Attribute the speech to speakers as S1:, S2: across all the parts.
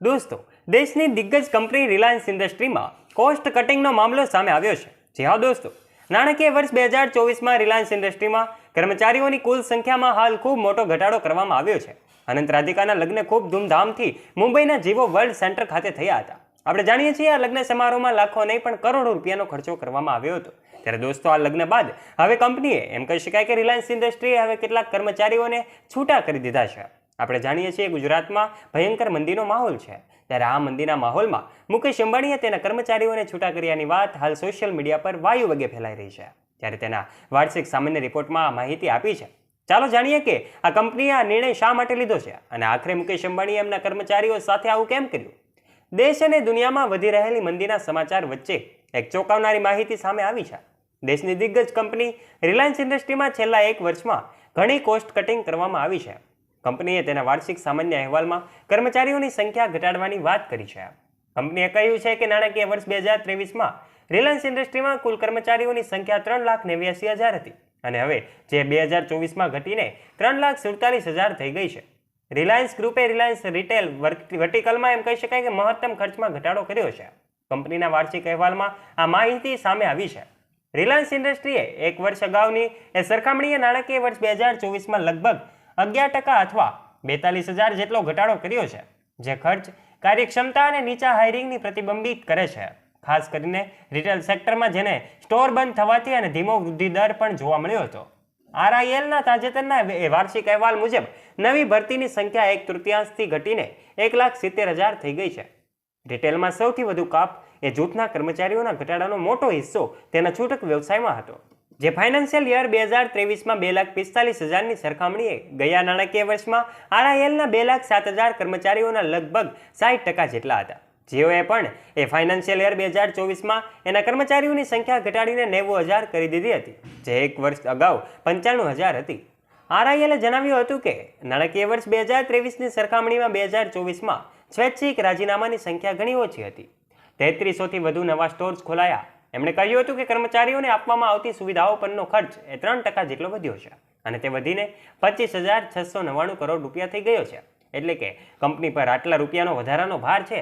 S1: દોસ્તો, દેશની દિગ્ગજ કંપની રિલાયન્સ ઇન્ડસ્ટ્રીમાં કોસ્ટ કટિંગનો મામલો સામે આવ્યો છે. જી હા, દોસ્તો. નાણાકીય વર્ષ બે હજાર ચોવીસમાં રિલાયન્સ ઇન્ડસ્ટ્રીમાં કર્મચારીઓની કુલ સંખ્યામાં હાલ ખૂબ મોટો ઘટાડો કરવામાં આવ્યો છે. અનંત રાધિકાના લગ્ન ખૂબ ધૂમધામથી મુંબઈના જીવો વર્લ્ડ સેન્ટર ખાતે થયા હતા. આપણે જાણીએ છીએ આ લગ્ન સમારોહમાં લાખો નહીં, પણ કરોડો રૂપિયાનો ખર્ચો કરવામાં આવ્યો હતો. ત્યારે દોસ્તો, આ લગ્ન બાદ હવે કંપનીએ એમ કહી શકાય કે રિલાયન્સ ઇન્ડસ્ટ્રીએ હવે કેટલાક કર્મચારીઓને છૂટા કરી દીધા છે. આપણે જાણીએ છીએ ગુજરાતમાં ભયંકર મંદીનો માહોલ છે. ત્યારે આ મંદીના માહોલમાં મુકેશ અંબાણીએ તેના કર્મચારીઓને છૂટા કર્યાની વાત હાલ સોશિયલ મીડિયા પર વાયુ વગે ફેલાઈ રહી છે. ત્યારે તેના વાર્ષિક સામાન્ય રિપોર્ટમાં આ માહિતી આપી છે. ચાલો જાણીએ કે આ કંપનીએ આ નિર્ણય શા માટે લીધો છે અને આખરે મુકેશ અંબાણીએ એમના કર્મચારીઓ સાથે આવું કેમ કર્યું? દેશ અને દુનિયામાં વધી રહેલી મંદીના સમાચાર વચ્ચે એક ચોંકાવનારી માહિતી સામે આવી છે. દેશની દિગ્ગજ કંપની રિલાયન્સ ઇન્ડસ્ટ્રીમાં છેલ્લા એક વર્ષમાં ઘણી કોસ્ટ કટિંગ કરવામાં આવી છે. કંપનીએ તેના વાર્ષિક સામાન્ય અહેવાલમાં કર્મચારીઓની સંખ્યા ઘટાડવાની વાત કરી છે. કંપનીએ કહ્યું છે કે નાણાકીય વર્ષ બે હજાર ત્રેવીસમાં રિલાયન્સ ઇન્ડસ્ટ્રીમાં કુલ કર્મચારીઓની સંખ્યા ત્રણ લાખ નેવ્યાસી હજાર હતી અને હવે જે બે હજાર ચોવીસમાં ઘટીને ત્રણ લાખ સુડતાલીસ હજાર થઈ ગઈ છે. રિલાયન્સ ગ્રુપે રિલાયન્સ રિટેલ વર્ટિકલમાં એમ કહી શકાય કે મહત્તમ ખર્ચમાં ઘટાડો કર્યો છે. કંપનીના વાર્ષિક અહેવાલમાં આ માહિતી સામે આવી છે. રિલાયન્સ ઇન્ડસ્ટ્રીએ એક વર્ષ અગાઉની એ સરખામણીએ નાણાકીય વર્ષ બે હજાર ચોવીસમાં લગભગ અગિયાર ટકા અથવા બેતાલીસ હજાર જેટલો ઘટાડો કર્યો છે, જે ખર્ચ કાર્યક્ષમતા અને નીચા હાયરિંગની પ્રતિબંબિત કરે છે. ખાસ કરીને રિટેલ સેક્ટરમાં જેને સ્ટોર બંધ થવાથી અને ધીમો વૃદ્ધિ દર પણ જોવા મળ્યો હતો. આરઆઈએલના તાજેતરના વાર્ષિક અહેવાલ મુજબ, નવી ભરતીની સંખ્યા એક તૃતીયાંશથી ઘટીને એક લાખ સિત્તેર હજાર થઈ ગઈ છે. રિટેલમાં સૌથી વધુ કાપ એ જૂથના કર્મચારીઓના ઘટાડાનો મોટો હિસ્સો તેના છૂટક વ્યવસાયમાં હતો. જે ફાઇનાન્શિયલ યર બે હજાર ત્રેવીસમાં બે લાખ પિસ્તાલીસ હજારની સરખામણીએ ગયા નાણાકીય વર્ષમાં આરઆઈએલના બે લાખ સાત હજાર કર્મચારીઓના લગભગ સાઠ ટકા જેટલા હતા. જીઓએ પણ એ ફાઇનાન્શિયલ યર બે હજાર ચોવીસમાં એના કર્મચારીઓની સંખ્યા ઘટાડીને નેવું હજાર કરી દીધી હતી, જે એક વર્ષ અગાઉ પંચાણું હજાર હતી. આરઆઈએલે જણાવ્યું હતું કે, નાણાકીય વર્ષ બે હજાર ત્રેવીસની સરખામણીમાં બે હજાર ચોવીસમાં સ્વૈચ્છિક રાજીનામાની સંખ્યા ઘણી ઓછી હતી. તેત્રીસોથી વધુ નવા સ્ટોર્સ ખોલાયા. એમણે કહ્યું હતું કે કર્મચારીઓને આપવામાં આવતી સુવિધાઓ પરનો ખર્ચ એ ત્રણ ટકા જેટલો વધ્યો છે અને તે વધીને પચીસ હજાર છસો નવ્વાણું કરોડ રૂપિયા થઈ ગયો છે. એટલે કે કંપની પર આટલા રૂપિયાનો વધારાનો ભાર છે.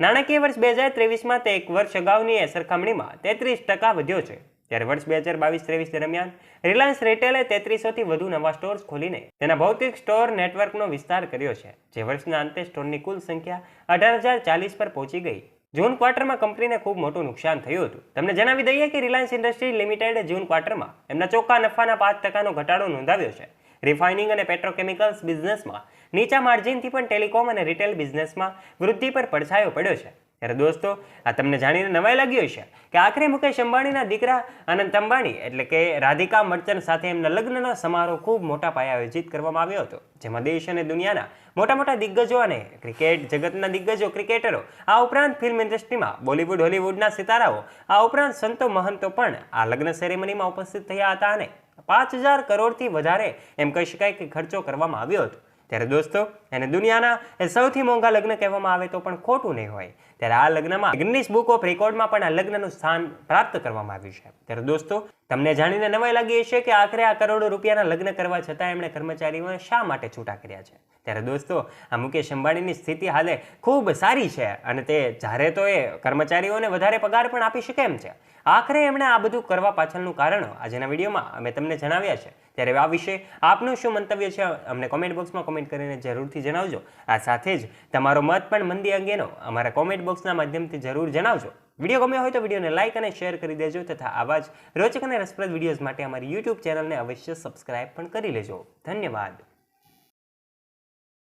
S1: નાણાકીય વર્ષ બે હજાર ત્રેવીસમાં તે એક વર્ષ અગાઉની સરખામણીમાં તેત્રીસ ટકા વધ્યો છે. ત્યારે વર્ષ બે હજાર બાવીસ ત્રેવીસ દરમિયાન રિલાયન્સ રિટેલે તેત્રીસોથી વધુ નવા સ્ટોર્સ ખોલીને તેના ભૌતિક સ્ટોર નેટવર્કનો વિસ્તાર કર્યો છે, જે વર્ષના અંતે સ્ટોરની કુલ સંખ્યા અઢાર હજાર ચાલીસ પર પહોંચી ગઈ. જૂન ક્વાર્ટરમાં કંપનીને ખૂબ મોટું નુકસાન થયું હતું. તમને જણાવી દઈએ કે રિલાયન્સ ઇન્ડસ્ટ્રી લિમિટેડે જૂન ક્વાર્ટરમાં એમના ચોખ્ખા નફાના પાંચ ટકાનો ઘટાડો નોંધાવ્યો છે. રિફાઇનિંગ અને પેટ્રોકેમિકલ્સ બિઝનેસમાં નીચા માર્જિનથી પણ ટેલિકોમ અને રિટેલ બિઝનેસમાં વૃદ્ધિ પર પડછાયો પડ્યો છે. ત્યારે દોસ્તો, આ તમને જાણીને નવાઈ લાગ્યું હશે કે આખરે મુકેશ અંબાણીના દીકરા અનંત અંબાણી એટલે કે રાધિકા મર્ચન્ટ સાથે એમના લગ્નનો સમારોહ ખૂબ મોટા પાયે આયોજિત કરવામાં આવ્યો હતો. જેમાં દેશ અને દુનિયાના મોટા મોટા દિગ્ગજો અને ક્રિકેટ જગતના દિગ્ગજો ક્રિકેટરો, આ ઉપરાંત ફિલ્મ ઇન્ડસ્ટ્રીમાં બોલિવૂડ, હોલિવૂડના સિતારાઓ, આ ઉપરાંત સંતો મહંતો પણ આ લગ્ન સેરેમનીમાં ઉપસ્થિત થયા હતા અને પાંચ હજાર કરોડથી વધારે એમ કહી શકાય કે ખર્ચો કરવામાં આવ્યો હતો. ત્યારે દોસ્તો, એને દુનિયાના એ સૌથી મોંઘા લગ્ન કહેવામાં આવે તો પણ ખોટું નહીં હોય. ત્યારે આ લગ્નમાં ગિનિસ બુક ઓફ રેકોર્ડમાં પણ આ લગ્નનું સ્થાન પ્રાપ્ત કરવામાં આવ્યું છે. ત્યારે દોસ્તો, તમને જાણીને નવાઈ લાગી હશે કે આખરે આ કરોડો રૂપિયાના લગ્ન કરવા છતાં એમણે કર્મચારીઓને શા માટે છૂટા કર્યા છે? ત્યારે દોસ્તો, આ મુકેશ અંબાણીની સ્થિતિ હાલે ખૂબ સારી છે અને તે જ્યારે તો એ કર્મચારીઓને વધારે પગાર પણ આપી શકે એમ છે. આખરે એમણે આ બધું કરવા પાછળનું કારણ આજના વિડીયોમાં અમે તમને જણાવ્યા છે. ત્યારે આ વિશે આપનું શું મંતવ્ય છે અમને કોમેન્ટ બોક્સમાં કોમેન્ટ કરીને જરૂરથી જણાવજો. આ સાથે જ તમારો મત પણ મંદી અંગેનો અમારા કોમેન્ટ બોક્સના માધ્યમથી જરૂર જણાવજો. વીડિયો ગમ્યો હોય તો વિડીયોને લાઇક અને શેર કરી દેજો તથા આવા જ રોચક અને રસપ્રદ વિડીયોઝ માટે અમારી યુટ્યુબ ચેનલને અવશ્ય સબસ્ક્રાઇબ પણ કરી લેજો. ધન્યવાદ.